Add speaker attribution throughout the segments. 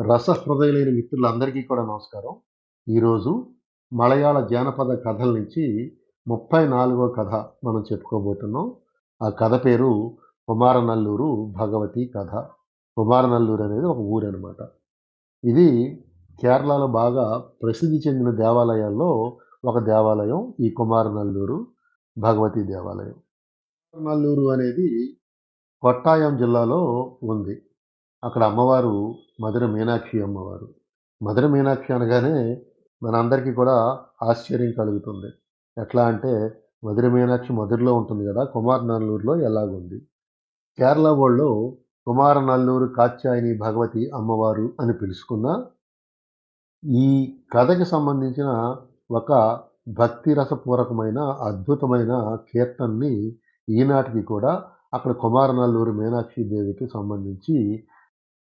Speaker 1: రసహృదయులైన మిత్రులందరికీ కూడా నమస్కారం. ఈరోజు మలయాళ జానపద కథల నుంచి ముప్పై నాలుగో కథ మనం చెప్పుకోబోతున్నాం. ఆ కథ పేరు కుమారనల్లూరు భగవతి కథ. కుమారనల్లూరు అనేది ఒక ఊరు అనమాట ఇది కేరళలో బాగా ప్రసిద్ధి చెందిన దేవాలయాల్లో ఒక దేవాలయం ఈ కుమారనల్లూరు భగవతి దేవాలయం. కుమారనల్లూరు అనేది కొట్టాయం జిల్లాలో ఉంది. అక్కడ అమ్మవారు మధుర మీనాక్షి అమ్మవారు. మధుర మీనాక్షి అనగానే మనందరికీ కూడా ఆశ్చర్యం కలుగుతుంది. ఎట్లా అంటే మధుర మీనాక్షి మధురలో ఉంటుంది కదా కుమారనల్లూరులో ఎలాగుంది? కేరళ వాళ్ళు కుమారనల్లూరు కాత్యాయని భగవతి అమ్మవారు అని పిలుచుకున్న ఈ కథకి సంబంధించిన ఒక భక్తి రసపూర్వకమైన అద్భుతమైన కీర్తనని ఈనాటికి కూడా అక్కడ కుమారనల్లూరు మీనాక్షి దేవికి సంబంధించి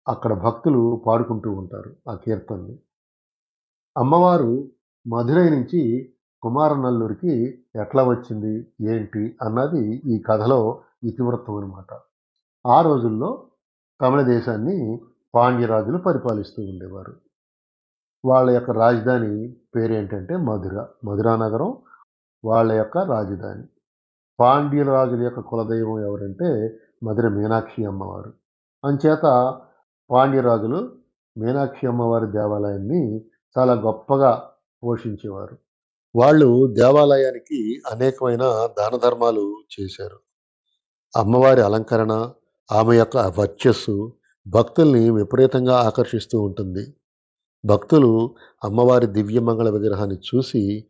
Speaker 1: అక్కడ భక్తులు పాడుకుంటూ ఉంటారు ఆ కీర్తనని. అమ్మవారు మధురై నుంచి కుమారనల్లూరికి ఎట్లా వచ్చింది ఏంటి అన్నది ఈ కథలో ఇతివృత్తం అనమాట ఆ రోజుల్లో తమిళ దేశాన్ని పాండ్యరాజులు పరిపాలిస్తూ ఉండేవారు. వాళ్ళ యొక్క రాజధాని పేరేంటంటే మధుర మధురా నగరం వాళ్ళ యొక్క రాజధాని. పాండ్యుల రాజుల యొక్క కులదైవం ఎవరంటే మధుర మీనాక్షి అమ్మవారు. అంచేత పాండ్యరాజులు మీనాక్షి అమ్మవారి దేవాలయాన్ని చాలా గొప్పగా పోషించేవారు. వాళ్ళు దేవాలయానికి అనేకమైన దాన ధర్మాలు చేశారు. అమ్మవారి అలంకరణ ఆమె యొక్క వర్చస్సు భక్తుల్ని విపరీతంగా ఆకర్షిస్తూ ఉంటుంది. భక్తులు అమ్మవారి దివ్యమంగళ విగ్రహాన్ని చూసి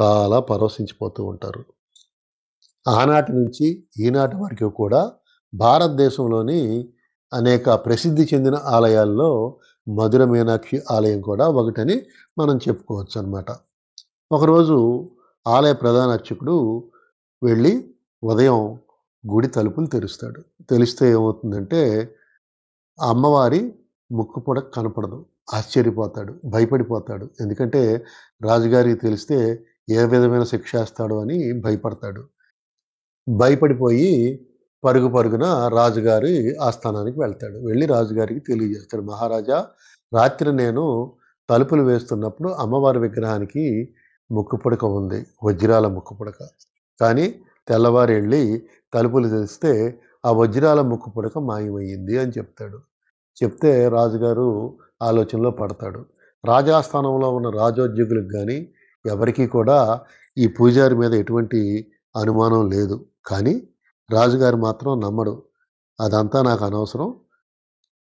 Speaker 1: చాలా పరవశించిపోతూ ఉంటారు. ఆనాటి నుంచి ఈనాటి వరకు కూడా భారతదేశంలోని అనేక ప్రసిద్ధి చెందిన ఆలయాల్లో మధుర మీనాక్షి ఆలయం కూడా ఒకటని మనం చెప్పుకోవచ్చు అనమాట ఒకరోజు ఆలయ ప్రధాన అర్చకుడు వెళ్ళి ఉదయం గుడి తలుపులు తెరుస్తాడు. తెలిస్తే ఏమవుతుందంటే అమ్మవారి ముక్కు పొడక కనపడదు. ఆశ్చర్యపోతాడు భయపడిపోతాడు. ఎందుకంటే రాజుగారికి తెలిస్తే ఏ విధమైన శిక్ష వేస్తాడో అని భయపడతాడు. భయపడిపోయి పరుగు పరుగున రాజుగారి ఆస్థానానికి వెళ్తాడు. వెళ్ళి రాజుగారికి తెలియజేస్తాడు. మహారాజా రాత్రి నేను తలుపులు వేస్తున్నప్పుడు అమ్మవారి విగ్రహానికి ముక్కు పుడక ఉంది. వజ్రాల ముక్కు పుడక. కానీ తెల్లవారు వెళ్ళి తలుపులు తెలిస్తే ఆ వజ్రాల ముక్కు పుడక మాయమయ్యింది అని చెప్తాడు. చెప్తే రాజుగారు ఆలోచనలో పడతాడు. రాజాస్థానంలో ఉన్న రాజోద్యోగులకు కానీ ఎవరికీ కూడా ఈ పూజారి మీద ఎటువంటి అనుమానం లేదు. కానీ రాజుగారు మాత్రం నమ్మడు అదంతా నాకు అనవసరం.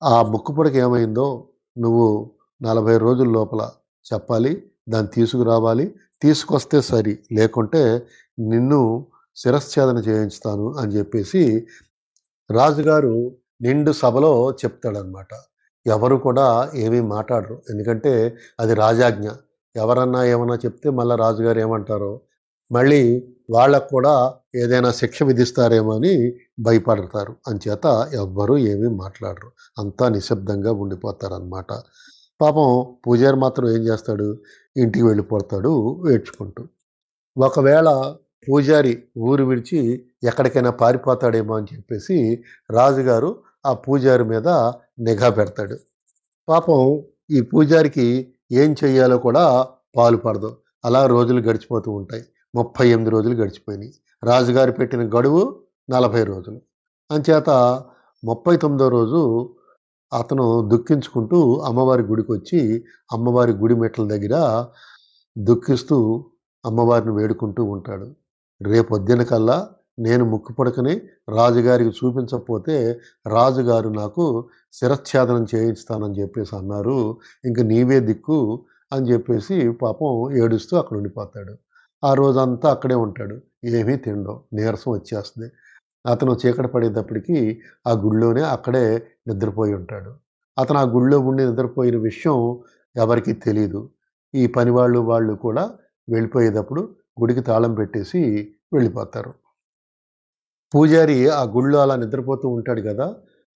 Speaker 1: ఆ ముక్కుపొడకి ఏమైందో నువ్వు నలభై రోజుల లోపల చెప్పాలి దాన్ని తీసుకురావాలి. తీసుకొస్తే సరి లేకుంటే నిన్ను శిరశ్ఛేదన చేయించుతాను అని చెప్పేసి రాజుగారు నిండు సభలో చెప్తాడనమాట ఎవరు కూడా ఏమీ మాట్లాడరు. ఎందుకంటే అది రాజాజ్ఞ. ఎవరన్నా ఏమన్నా చెప్తే మళ్ళీ రాజుగారు ఏమంటారో మళ్ళీ వాళ్ళకు కూడా ఏదైనా శిక్ష విధిస్తారేమో అని భయపడతారు. అంచేత ఎవ్వరూ ఏమీ మాట్లాడరు. అంతా నిశ్శబ్దంగా ఉండిపోతారనమాట పాపం పూజారి మాత్రం ఏం చేస్తాడు? ఇంటికి వెళ్ళిపోతాడు ఏడ్చుకుంటూ. ఒకవేళ పూజారి ఊరు విడిచి ఎక్కడికైనా పారిపోతాడేమో అని చెప్పేసి రాజుగారు ఆ పూజారి మీద నిఘా పెడతాడు. పాపం ఈ పూజారికి ఏం చెయ్యాలో కూడా పాలు పడదు. అలా రోజులు గడిచిపోతూ ఉంటాయి. ముప్పై ఎనిమిది రోజులు గడిచిపోయినాయి. రాజుగారు పెట్టిన గడువు నలభై రోజులు. అంచేత ముప్పై తొమ్మిదో రోజు అతను దుఃఖించుకుంటూ అమ్మవారి గుడికి వచ్చి అమ్మవారి గుడి మెట్ల దగ్గర దుఃఖిస్తూ అమ్మవారిని వేడుకుంటూ ఉంటాడు. రేపొద్దున కల్లా నేను ముక్కు పడకని రాజుగారికి చూపించకపోతే రాజుగారు నాకు శిరచ్ఛేదనం చేయిస్తానని చెప్పేసి అన్నారు. ఇంక నీవే దిక్కు అని చెప్పేసి పాపం ఏడుస్తూ అక్కడ ఉండిపోతాడు. ఆ రోజంతా అక్కడే ఉంటాడు. ఏమీ తినడం నీరసం వచ్చేస్తుంది. అతను చీకటి పడేటప్పటికి ఆ గుళ్ళోనే అక్కడే నిద్రపోయి ఉంటాడు. అతను ఆ గుళ్ళో ఉండి నిద్రపోయిన విషయం ఎవరికీ తెలియదు ఈ పని వాళ్ళు వాళ్ళు కూడా వెళ్ళిపోయేటప్పుడు గుడికి తాళం పెట్టేసి వెళ్ళిపోతారు. పూజారి ఆ గుళ్ళో అలా నిద్రపోతూ ఉంటాడు కదా!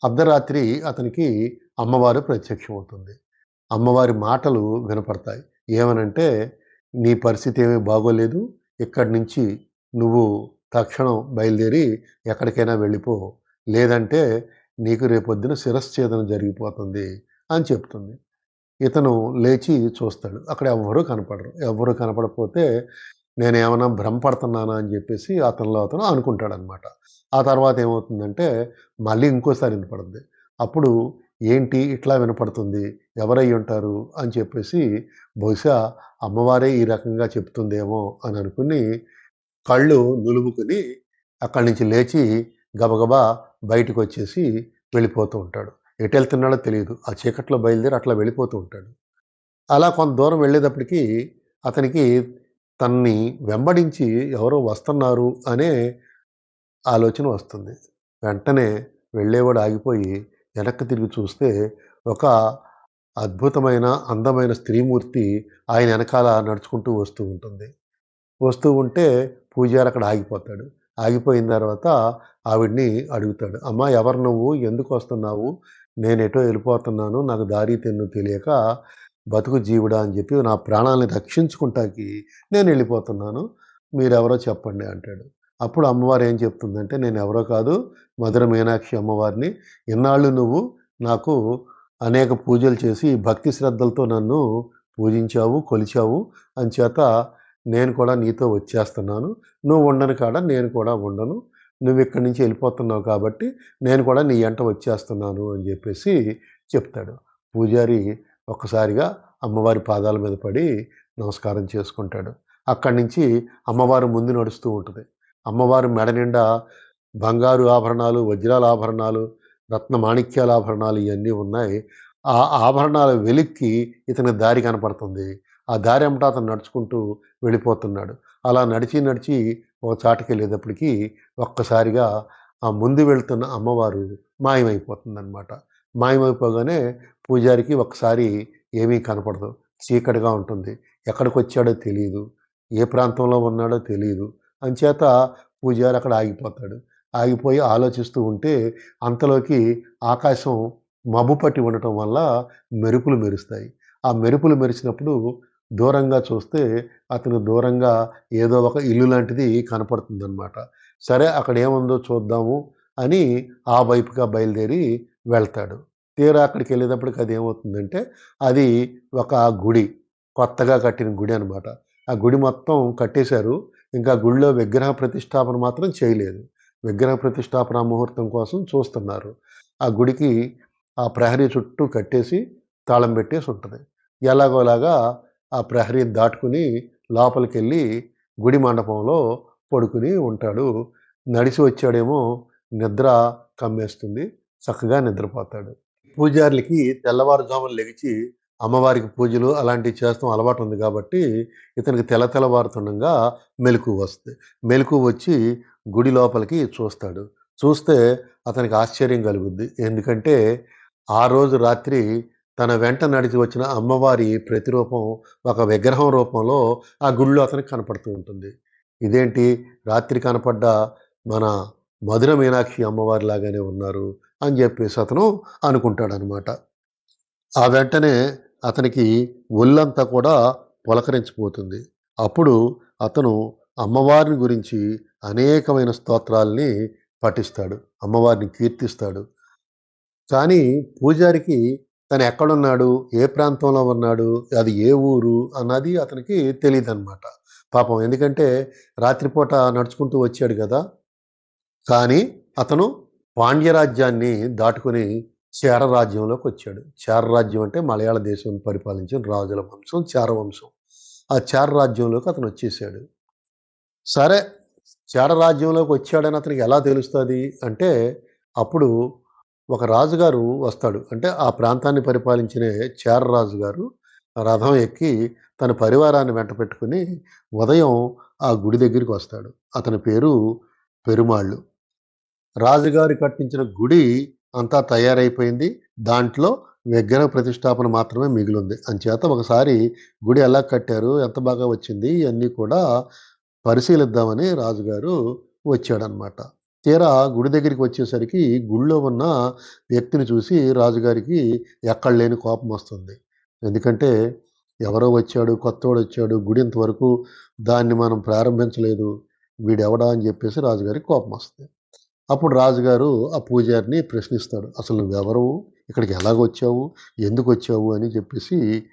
Speaker 1: అర్ధరాత్రి అతనికి అమ్మవారు ప్రత్యక్షమవుతుంది. అమ్మవారి మాటలు వినపడతాయి. ఏమనంటే నీ పరిస్థితి ఏమీ బాగోలేదు. ఇక్కడి నుంచి నువ్వు తక్షణం బయలుదేరి ఎక్కడికైనా వెళ్ళిపో. లేదంటే నీకు రేపొద్దున శిరశ్ఛేదన జరిగిపోతుంది అని చెప్తుంది. ఇతను లేచి చూస్తాడు. అక్కడ ఎవ్వరూ కనపడరు. ఎవ్వరూ కనపడకపోతే ఏమైనా భ్రమపడుతున్నానా అని చెప్పేసి అతనిలో అతను అనుకుంటాడనమాట. ఆ తర్వాత ఏమవుతుందంటే మళ్ళీ ఇంకోసారి వినపడుద్ది. అప్పుడు ఏంటి ఇట్లా వినపడుతుంది? ఎవరై ఉంటారు అని చెప్పేసి బహుశా అమ్మవారే ఈ రకంగా చెప్తుందేమో అని అనుకుని కళ్ళు నులుముకుని అక్కడి నుంచి లేచి గబగబా బయటకు వచ్చేసి వెళ్ళిపోతూ ఉంటాడు. ఎటు వెళ్తున్నాడో తెలియదు. ఆ చీకట్లో బయలుదేరి అట్లా వెళ్ళిపోతూ ఉంటాడు. అలా కొంత దూరం వెళ్ళేటప్పటికి అతనికి తన్ని వెంబడించి ఎవరో వస్తున్నారు అనే ఆలోచన వస్తుంది. వెంటనే వెళ్ళేవాడు ఆగిపోయి వెనక్కి తిరిగి చూస్తే ఒక అద్భుతమైన అందమైన స్త్రీమూర్తి ఆయన వెనకాల నడుచుకుంటూ వస్తూ ఉంటుంది. వస్తూ ఉంటే పూజారి అక్కడ ఆగిపోతాడు. ఆగిపోయిన తర్వాత ఆవిడ్ని అడుగుతాడు అమ్మా ఎవరు నువ్వు? ఎందుకు వస్తున్నావు? నేను ఎటో వెళ్ళిపోతున్నాను నాకు దారి తెన్ను తెలియక బతుకు జీవుడా అని చెప్పి నా ప్రాణాలని రక్షించుకుంటాకి నేను వెళ్ళిపోతున్నాను మీరెవరో చెప్పండి అంటాడు. అప్పుడు అమ్మవారు ఏం చెప్తుందంటే నేను ఎవరో కాదు మధుర మీనాక్షి అమ్మవారిని. ఇన్నాళ్ళు నువ్వు నాకు అనేక పూజలు చేసి భక్తి శ్రద్ధలతో నన్ను పూజించావు కొలిచావు. అంచేత నేను కూడా నీతో వచ్చేస్తున్నాను. నువ్వు ఉండను కాడ నేను కూడా ఉండను. నువ్వు ఇక్కడి నుంచి వెళ్ళిపోతున్నావు కాబట్టి నేను కూడా నీ ఎంట వచ్చేస్తున్నాను అని చెప్పేసి చెప్తాడు. పూజారి ఒక్కసారిగా అమ్మవారి పాదాల మీద పడి నమస్కారం చేసుకుంటాడు. అక్కడి నుంచి అమ్మవారు ముందు నడుస్తూ ఉంటుంది. అమ్మవారు మెడ నిండా బంగారు ఆభరణాలు వజ్రాల ఆభరణాలు రత్న మాణిక్యాల ఆభరణాలు ఇవన్నీ ఉన్నాయి. ఆ ఆభరణాల వెలిక్కి ఇతని దారి కనపడుతుంది. ఆ దారి అమ్మట అతను నడుచుకుంటూ వెళ్ళిపోతున్నాడు. అలా నడిచి నడిచి ఒక చాటుకి వెళ్ళేటప్పటికి ఒక్కసారిగా ఆ ముందు వెళ్తున్న అమ్మవారు మాయమైపోతుందన్నమాట. మాయమైపోగానే పూజారికి ఒకసారి ఏమీ కనపడదు. చీకటిగా ఉంటుంది. ఎక్కడికి వచ్చాడో తెలియదు ఏ ప్రాంతంలో ఉన్నాడో తెలియదు అంచేత పూజారి అక్కడ ఆగిపోతాడు. ఆగిపోయి ఆలోచిస్తూ ఉంటే అంతలోకి ఆకాశం మబ్బు పట్టి ఉండటం వల్ల మెరుపులు మెరుస్తాయి. ఆ మెరుపులు మెరిచినప్పుడు దూరంగా చూస్తే అతను దూరంగా ఏదో ఒక ఇల్లు లాంటిది కనపడుతుందన్నమాట. సరే అక్కడ ఏముందో చూద్దాము అని ఆ వైపుగా బయలుదేరి వెళ్తాడు. తీరా అక్కడికి వెళ్ళేటప్పటికి అది ఏమవుతుందంటే అది ఒక గుడి కొత్తగా కట్టిన గుడి అనమాట ఆ గుడి మొత్తం కట్టేశారు. ఇంకా గుడిలో విగ్రహ ప్రతిష్టాపన మాత్రం చేయలేదు. విగ్రహ ప్రతిష్టాపన ముహూర్తం కోసం చూస్తున్నారు. ఆ గుడికి ఆ ప్రహరీ చుట్టూ కట్టేసి తాళం పెట్టేసి ఉంటుంది. ఎలాగోలాగా ఆ ప్రహరీ దాటుకుని లోపలికి వెళ్ళి గుడి మండపంలో పడుకుని ఉంటాడు. నడిచి వచ్చాడేమో నిద్ర కమ్మేస్తుంది. చక్కగా నిద్రపోతాడు. పూజారులకి తెల్లవారుజామున లెగిచి అమ్మవారికి పూజలు అలాంటివి చేస్తాం అలవాటు ఉంది కాబట్టి ఇతనికి తెల్ల తెల్లవారుతుండగా మెలకు వస్తుంది. మెలకు వచ్చి గుడి లోపలికి చూస్తాడు. చూస్తే అతనికి ఆశ్చర్యం కలుగుద్ది. ఎందుకంటే ఆ రోజు రాత్రి తన వెంట నడిచి వచ్చిన అమ్మవారి ప్రతిరూపం ఒక విగ్రహం రూపంలో ఆ గుడిలో అతనికి కనపడుతూ ఉంటుంది. ఇదేంటి? రాత్రి కనపడ్డ మన మధుర మీనాక్షి అమ్మవారి లాగానే ఉన్నారు అని చెప్పేసి అతను అనుకుంటాడనమాట. ఆ వెంటనే అతనికి ఒళ్ళంతా కూడా పులకరించిపోతుంది. అప్పుడు అతను అమ్మవారిని గురించి అనేకమైన స్తోత్రాల్ని పఠిస్తాడు. అమ్మవారిని కీర్తిస్తాడు. కానీ పూజారికి తను ఎక్కడున్నాడు? ఏ ప్రాంతంలో ఉన్నాడు? అది ఏ ఊరు? అన్నది అతనికి తెలియదు అనమాట పాపం ఎందుకంటే రాత్రిపూట నడుచుకుంటూ వచ్చాడు కదా. కానీ అతను పాండ్యరాజ్యాన్ని దాటుకుని చేరరాజ్యంలోకి వచ్చాడు చేరరాజ్యం అంటే మలయాళ దేశం పరిపాలించిన రాజుల వంశం చేరవంశం. ఆ చేరరాజ్యంలోకి అతను వచ్చేసాడు. సరే చేరరాజ్యంలోకి వచ్చాడని అతనికి ఎలా తెలుస్తుంది? అంటే అప్పుడు ఒక రాజుగారు వస్తాడు. అంటే ఆ ప్రాంతాన్ని పరిపాలించిన చేరరాజు గారు రథం ఎక్కి తన పరివారాన్ని వెంట పెట్టుకుని ఉదయం ఆ గుడి దగ్గరికి వస్తాడు. అతని పేరు పెరుమాళ్ళు. రాజుగారి కట్టించిన గుడి అంతా తయారైపోయింది. దాంట్లో విగ్రహ ప్రతిష్టాపన మాత్రమే మిగిలింది. అంచేత ఒకసారి గుడి ఎలా కట్టారు ఎంత బాగా వచ్చింది ఇవన్నీ కూడా పరిశీలిద్దామని రాజుగారు వచ్చాడనమాట. తీరా గుడి దగ్గరికి వచ్చేసరికి గుడిలో ఉన్న వ్యక్తిని చూసి రాజుగారికి ఎక్కడ లేని కోపం వస్తుంది. ఎందుకంటే ఎవరో వచ్చాడు కొత్తవాడు వచ్చాడు గుడి ఇంతవరకు దాన్ని మనం ప్రారంభించలేదు వీడెవడా అని చెప్పేసి రాజుగారికి కోపం వస్తుంది. అప్పుడు రాజుగారు ఆ పూజారిని ప్రశ్నిస్తాడు అసలు నువ్వెవరు? ఇక్కడికి ఎలాగొచ్చావు ఎందుకు వచ్చావు? అని చెప్పేసి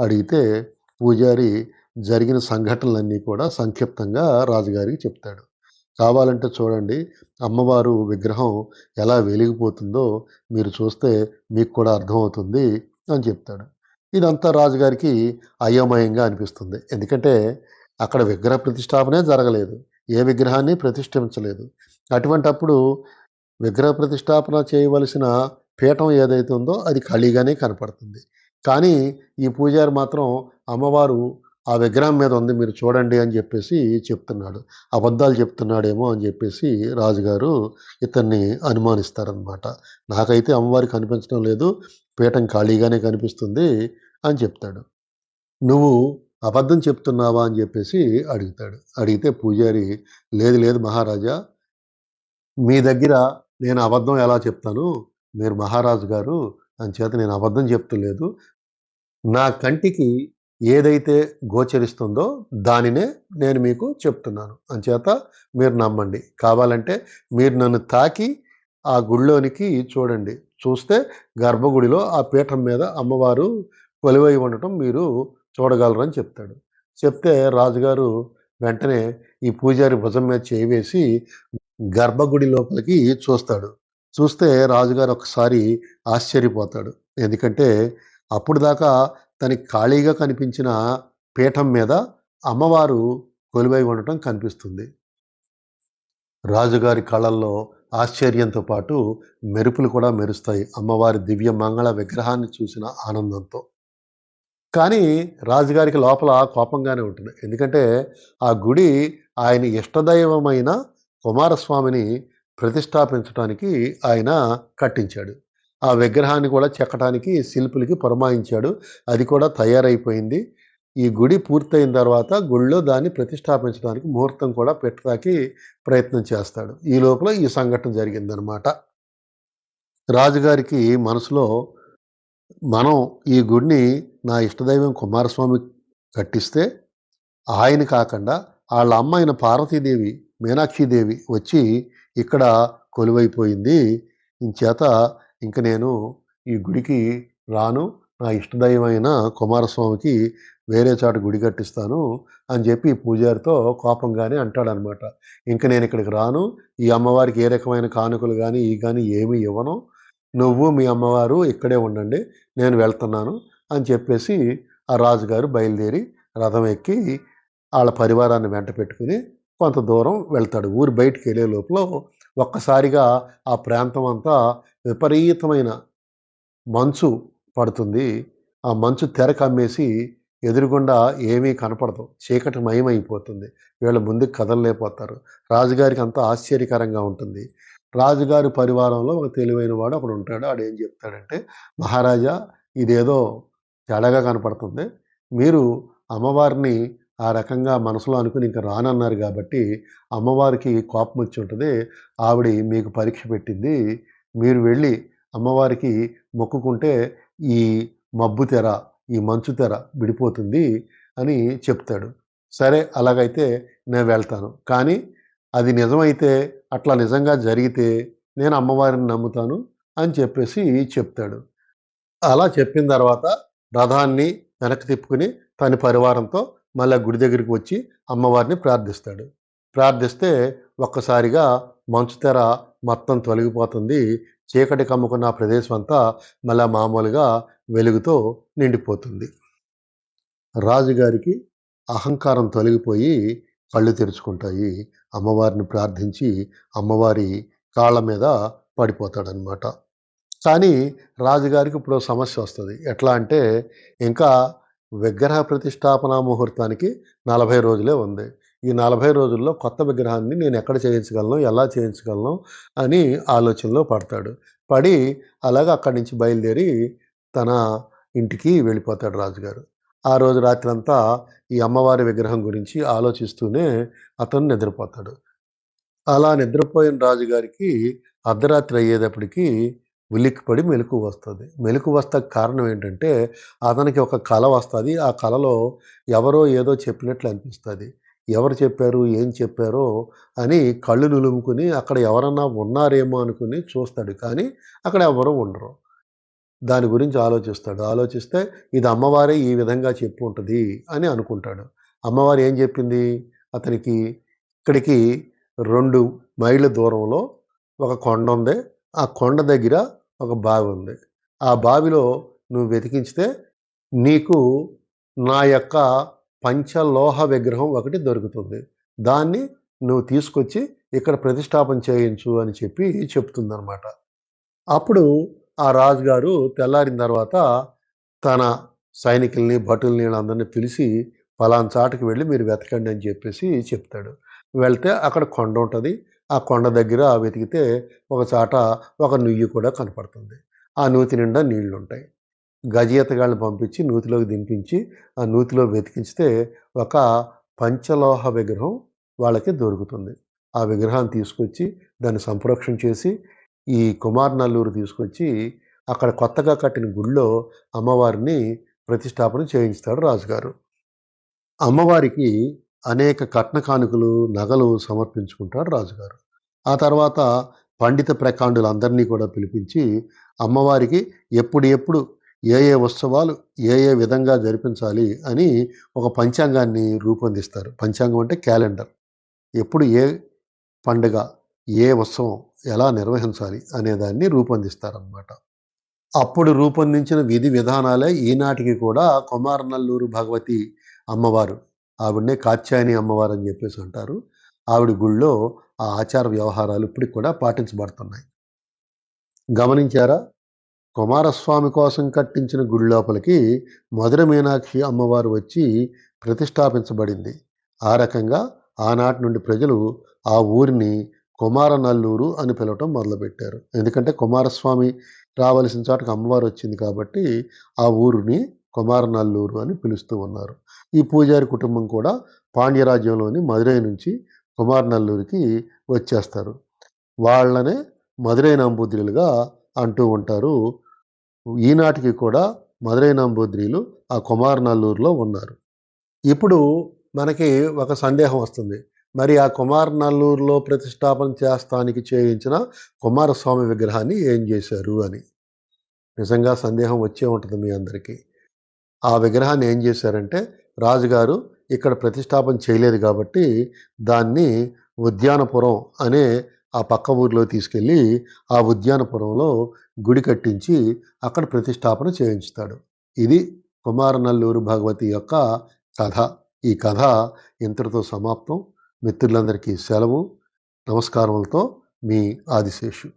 Speaker 1: అడిగితే పూజారి జరిగిన సంఘటనలన్నీ కూడా సంక్షిప్తంగా రాజుగారికి చెప్తాడు. కావాలంటే చూడండి అమ్మవారు విగ్రహం ఎలా వెలిగిపోతుందో మీరు చూస్తే మీకు కూడా అర్థమవుతుంది అని చెప్తాడు. ఇదంతా రాజుగారికి అయోమయంగా అనిపిస్తుంది. ఎందుకంటే అక్కడ విగ్రహ ప్రతిష్టాపనే జరగలేదు. ఏ విగ్రహాన్ని ప్రతిష్ఠించలేదు. అటువంటప్పుడు విగ్రహ ప్రతిష్టాపన చేయవలసిన పీఠం ఏదైతే ఉందో అది ఖాళీగానే కనపడుతుంది. కానీ ఈ పూజారి మాత్రం అమ్మవారు ఆ విగ్రహం మీద ఉంది మీరు చూడండి అని చెప్పేసి చెప్తున్నాడు. అబద్ధాలు చెప్తున్నాడేమో అని చెప్పేసి రాజుగారు ఇతన్ని అనుమానిస్తారనమాట నాకైతే అమ్మవారి కనిపించడం లేదు పీఠం ఖాళీగానే కనిపిస్తుంది అని చెప్తాడు. నువ్వు అబద్ధం చెప్తున్నావా అని చెప్పేసి అడుగుతాడు. అడిగితే పూజారి లేదు లేదు మహారాజా మీ దగ్గర నేను అబద్ధం ఎలా చెప్తాను? మీరు మహారాజు గారు చేత నేను అబద్ధం చెప్తలేదు నా కంటికి ఏదైతే గోచరిస్తుందో దానినే నేను మీకు చెప్తున్నాను. అంచేత మీరు నమ్మండి. కావాలంటే మీరు నన్ను తాకి ఆ గుడిలోనికి చూడండి. చూస్తే గర్భగుడిలో ఆ పీఠం మీద అమ్మవారు కొలువై ఉండటం మీరు చూడగలరని చెప్తాడు. చెప్తే రాజుగారు వెంటనే ఈ పూజారి భుజం మీద చేయివేసి గర్భగుడి లోపలికి చూస్తాడు. చూస్తే రాజుగారు ఒకసారి ఆశ్చర్యపోతాడు. ఎందుకంటే అప్పుడు దాకా తనకి ఖాళీగా కనిపించిన పీఠం మీద అమ్మవారు కొలువై ఉండటం కనిపిస్తుంది. రాజుగారి కళల్లో ఆశ్చర్యంతో పాటు మెరుపులు కూడా మెరుస్తాయి. అమ్మవారి దివ్య మంగళ విగ్రహాన్ని చూసిన ఆనందంతో. కానీ రాజుగారికి లోపల కోపంగానే ఉంటుంది. ఎందుకంటే ఆ గుడి ఆయన ఇష్టదైవమైన కుమారస్వామిని ప్రతిష్టాపించడానికి ఆయన కట్టించాడు. ఆ విగ్రహాన్ని కూడా చెక్కడానికి శిల్పులకి పురమాయించాడు. అది కూడా తయారైపోయింది. ఈ గుడి పూర్తయిన తర్వాత గుడిలో దాన్ని ప్రతిష్టాపించడానికి ముహూర్తం కూడా పెట్టడానికి ప్రయత్నం చేస్తాడు. ఈ లోపల ఈ సంఘటన జరిగిందనమాట రాజుగారికి మనసులో మనం ఈ గుడిని నా ఇష్టదైవం కుమారస్వామి కట్టిస్తే ఆయన కాకుండా వాళ్ళ అమ్మ అయిన పార్వతీదేవి మీనాక్షిదేవి వచ్చి ఇక్కడ కొలువైపోయింది. ఇంచేత ఇంక నేను ఈ గుడికి రాను. నా ఇష్టదైవమైన కుమారస్వామికి వేరే చాటు గుడి కట్టిస్తాను అని చెప్పి పూజారితో కోపంగానే అంటాడనమాట. ఇంక నేను ఇక్కడికి రాను. ఈ అమ్మవారికి ఏ రకమైన కానుకలు కానీ ఈ కానీ ఏమీ ఇవ్వను. నువ్వు మీ అమ్మవారు ఇక్కడే ఉండండి నేను వెళ్తున్నాను అని చెప్పేసి ఆ రాజుగారు బయలుదేరి రథం ఎక్కి వాళ్ళ పరివారాన్ని వెంట పెట్టుకుని కొంత దూరం వెళ్తాడు. ఊరు బయటికి వెళ్ళే లోపల ఒక్కసారిగా ఆ ప్రాంతం అంతా విపరీతమైన మంచు పడుతుంది. ఆ మంచు తెర కమ్మేసి ఎదురుగుండా ఏమీ కనపడదు. చీకటి మయమైపోతుంది. వీళ్ళ ముందుకు కదలలేకపోతారు. రాజుగారికి అంతా ఆశ్చర్యకరంగా ఉంటుంది. రాజుగారి పరివారంలో ఒక తెలివైన వాడు ఒకడు ఉంటాడు. ఆడు ఏం చెప్తాడంటే మహారాజా ఇదేదో తేడాగా కనపడుతుంది. మీరు అమ్మవారిని ఆ రకంగా మనసులో అనుకుని ఇంకా రానన్నారు కాబట్టి అమ్మవారికి కోపం వచ్చి ఉంటుంది. ఆవిడ మీకు పరీక్ష పెట్టింది. మీరు వెళ్ళి అమ్మవారికి మొక్కుకుంటే ఈ మబ్బు తెర ఈ మంచు తెర విడిపోతుంది అని చెప్తాడు. సరే అలాగైతే నేను వెళ్తాను. కానీ అది నిజమైతే అట్లా నిజంగా జరిగితే నేను అమ్మవారిని నమ్ముతాను అని చెప్పేసి చెప్తాడు. అలా చెప్పిన తర్వాత రథాన్ని వెనక్కి తిప్పుకుని తన పరివారంతో మళ్ళీ గుడి దగ్గరికి వచ్చి అమ్మవారిని ప్రార్థిస్తాడు. ప్రార్థిస్తే ఒక్కసారిగా మంచు తెర మొత్తం తొలగిపోతుంది. చీకటి కమ్ముకున్న ప్రదేశం అంతా మళ్ళా మామూలుగా వెలుగుతో నిండిపోతుంది. రాజుగారికి అహంకారం తొలగిపోయి కళ్ళు తెరుచుకుంటాయి. అమ్మవారిని ప్రార్థించి అమ్మవారి కాళ్ళ మీద పడిపోతాడనమాట కానీ రాజుగారికి ఇప్పుడు సమస్య వస్తుంది. ఎట్లా అంటే ఇంకా విగ్రహ ప్రతిష్టాపన ముహూర్తానికి నలభై రోజులే ఉంది. ఈ నలభై రోజుల్లో కొత్త విగ్రహాన్ని నేను ఎక్కడ చేయించగలను ఎలా చేయించగలను అని ఆలోచనలో పడతాడు. పడి అలాగ అక్కడి నుంచి బయలుదేరి తన ఇంటికి వెళ్ళిపోతాడు రాజుగారు. ఆ రోజు రాత్రి అంతా ఈ అమ్మవారి విగ్రహం గురించి ఆలోచిస్తూనే అతను నిద్రపోతాడు. అలా నిద్రపోయిన రాజుగారికి అర్ధరాత్రి అయ్యేటప్పటికి ఉలిక్కిపడి మెలకు వస్తుంది. మెలకు వస్తా కారణం ఏంటంటే అతనికి ఒక కళ వస్తుంది. ఆ కళలో ఎవరో ఏదో చెప్పినట్లు అనిపిస్తుంది. ఎవరు చెప్పారు? ఏం చెప్పారో అని కళ్ళు నులుముకుని అక్కడ ఎవరన్నా ఉన్నారేమో అనుకుని చూస్తాడు. కానీ అక్కడ ఎవరు ఉండరు. దాని గురించి ఆలోచిస్తాడు. ఆలోచిస్తే ఇది అమ్మవారే ఈ విధంగా చెప్పు ఉంటుంది అని అనుకుంటాడు. అమ్మవారు ఏం చెప్పింది? అతనికి ఇక్కడికి రెండు మైళ్ళ దూరంలో ఒక కొండ ఉంది. ఆ కొండ దగ్గర ఒక బావి ఉంది. ఆ బావిలో నువ్వు వెతికించితే నీకు నా యొక్క పంచలోహ విగ్రహం ఒకటి దొరుకుతుంది. దాన్ని నువ్వు తీసుకొచ్చి ఇక్కడ ప్రతిష్టాపన చేయించు అని చెప్పి చెప్తుందనమాట అప్పుడు ఆ రాజుగారు తెల్లారిన తర్వాత తన సైనికుల్ని భటుల్ని అందరినీ పిలిచి పలానా చాటుకి వెళ్ళి మీరు వెతకండి అని చెప్పేసి చెప్తాడు. వెళ్తే అక్కడ కొండ ఉంటుంది. ఆ కొండ దగ్గర వెతికితే ఒక చాట ఒక నుయ్యి కూడా కనపడుతుంది. ఆ నూతి నిండా నీళ్ళు ఉంటాయి గజయతగాళ్ళని పంపించి నూతిలోకి దింపించి ఆ నూతిలో వెతికించితే ఒక పంచలోహ విగ్రహం వాళ్ళకి దొరుకుతుంది. ఆ విగ్రహాన్ని తీసుకొచ్చి దాన్ని సంప్రోక్షణ చేసి ఈ కుమార్ నల్లూరు తీసుకొచ్చి అక్కడ కొత్తగా కట్టిన గుళ్ళో అమ్మవారిని ప్రతిష్టాపన చేయించుతాడు రాజుగారు. అమ్మవారికి అనేక కట్న కానుకలు నగలు సమర్పించుకుంటాడు రాజుగారు. ఆ తర్వాత పండిత ప్రకాండులందరినీ కూడా పిలిపించి అమ్మవారికి ఎప్పుడు ఎప్పుడు ఏ ఏ ఉత్సవాలు ఏ ఏ విధంగా జరిపించాలి అని ఒక పంచాంగాన్ని రూపొందిస్తారు. పంచాంగం అంటే క్యాలెండర్. ఎప్పుడు ఏ పండుగ ఏ ఉత్సవం ఎలా నిర్వహించాలి అనే దాన్ని రూపొందిస్తారనమాట అప్పుడు రూపొందించిన విధి విధానాలే ఈనాటికి కూడా కుమారనల్లూరు భగవతి అమ్మవారు. ఆవిడనే కాత్యాయని అమ్మవారు అని చెప్పేసి అంటారు. ఆవిడ గుళ్ళో ఆ ఆచార వ్యవహారాలు ఇప్పటికి కూడా పాటించబడుతున్నాయి. గమనించారా? కుమారస్వామి కోసం కట్టించిన గుడి లోపలికి మధుర మీనాక్షి అమ్మవారు వచ్చి ప్రతిష్టాపించబడింది. ఆ రకంగా ఆనాటి నుండి ప్రజలు ఆ ఊరిని కుమారనల్లూరు అని పిలవటం మొదలుపెట్టారు. ఎందుకంటే కుమారస్వామి రావలసిన చోటకి అమ్మవారు వచ్చింది కాబట్టి ఆ ఊరిని కుమారనల్లూరు అని పిలుస్తూ ఉన్నారు. ఈ పూజారి కుటుంబం కూడా పాండ్యరాజ్యంలోని మదురై నుంచి కుమారనల్లూరికి వచ్చేస్తారు. వాళ్ళనే మదురై నంబూద్రిలుగా అంటూ ఉంటారు. ఈనాటికి కూడా మదురై నంబూద్రీలు ఆ కుమారనల్లూరులో ఉన్నారు. ఇప్పుడు మనకి ఒక సందేహం వస్తుంది. మరి ఆ కుమారనల్లూరులో ప్రతిష్టాపన చేస్తానికి చేయించిన కుమారస్వామి విగ్రహాన్ని ఏం చేశారు అని. నిజంగా సందేహం వచ్చే ఉంటుంది మీ అందరికీ. ఆ విగ్రహాన్ని ఏం చేశారంటే రాజుగారు ఇక్కడ ప్రతిష్టాపన చేయలేదు కాబట్టి దాన్ని ఉద్యానపురం అనే ఆ పక్క ఊరిలో తీసుకెళ్ళి ఆ ఉద్యానపురంలో గుడి కట్టించి అక్కడ ప్రతిష్టాపన చేయించుతాడు. ఇది కుమారనల్లూరు భగవతి యొక్క కథ. ఈ కథ ఇంతటితో సమాప్తం. మిత్రులందరికీ సెలవు నమస్కారములతో మీ ఆదిశేషు.